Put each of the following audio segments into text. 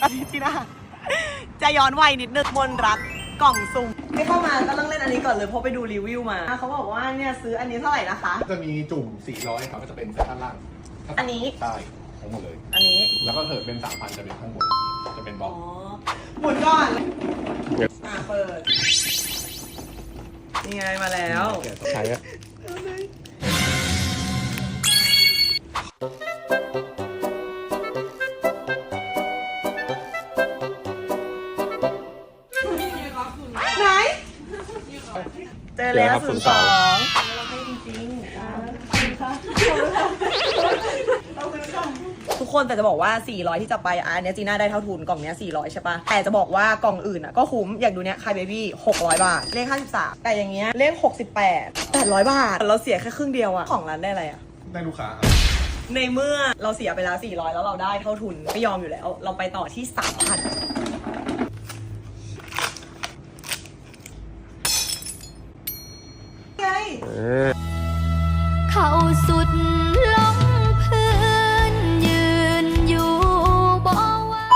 ตอนนี้จีน่าจะย้อนวัยนิดนึงมนรักกล่องสุ่มที่เข้ามาก็ต้องเล่นอันนี้ก่อนเลยเพราะไปดูรีวิวมาเขาบอกว่าเนี่ยซื้ออันนี้เท่าไหร่นะคะ จะมีจุ่ม 400 ครับก็จะเป็นเซตด้านล่างอันนี้ใช่ทั้งหมดเลย อันนี้ แล้วก็เถิดเป็น 3,000 จะเป็นข้างบนจะเป็นบล็อ๋ออกหมุนก่อนอ่าเปิดนี่ไงมาแล้วใช่อะ เจอแล้วศูนย์สองทุกคนแต่จะบอกว่า 400 ที่จะไปอะอันเนี้ยจีน่าได้เท่าทุนกล่องเนี้ย400 ใช่ปะแต่จะบอกว่ากล่องอื่นอะก็คุ้ม อย่างดูเนี้ยคายเบบี้600 บาท เลข 53 แต่อย่างเงี้ยเลข 68 800 บาท เราเสียแค่ครึ่งเดียวอะของร้านได้อะไรอะได้ลูกค้าในเมื่อเราเสียไปแล้ว 400 แล้วเราได้เท่าทุนไม่ยอมอยู่แล้ว เราไปต่อที่ 3,000 ไง เข้าสุดลงพื้นยืนอยู่บ่ว่า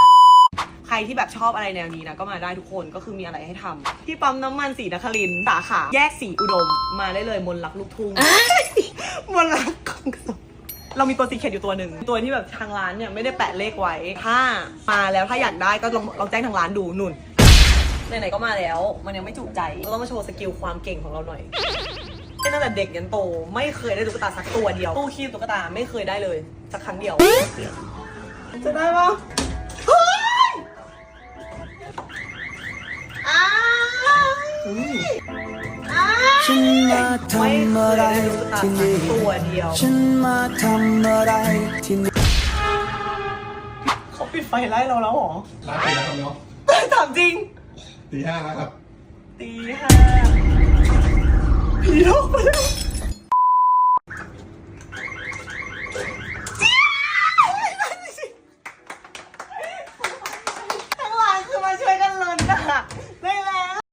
ใครที่แบบชอบอะไรแนวนี้นะก็มาได้ทุกคนก็คือมีอะไรให้ทำที่ปั๊มน้ำมันสีนครินทร์สาขาแยกสีอุดม มาได้เลยมนลักลูกทุ่ง มนลักของสดเรามีตัวซีเคทอยู่ตัวหนึ่ง ตัวที่แบบทางร้านเนี่ยไม่ได้แปะเลขไว้ ถ้ามาแล้วถ้าอยากได้ก็ลองลองแจ้งทางร้านดูนุ่นไหนๆก็มาแล้ว มันยังไม่จุใจเราต้องมาโชว์สกิลความเก่งของเราหน่อย ตั้งแต่เด็กยันโตไม่เคยได้ตุ๊กตาสักตัวเดียวตู้คีบตุ๊กตาไม่เคยได้เลยสักครั้งเดียว จะได้ปะเฮ้ยอ้ายอ้ายฉันมาทำอะไรที่นี่ตัวเดียวฉันมาทำอะไรที่นี่เขาปิดไฟไล่เราแล้วเหรอร้านเสร็จแล้วครับเนาะถามจริงตีห้าแล้วครับตีห้า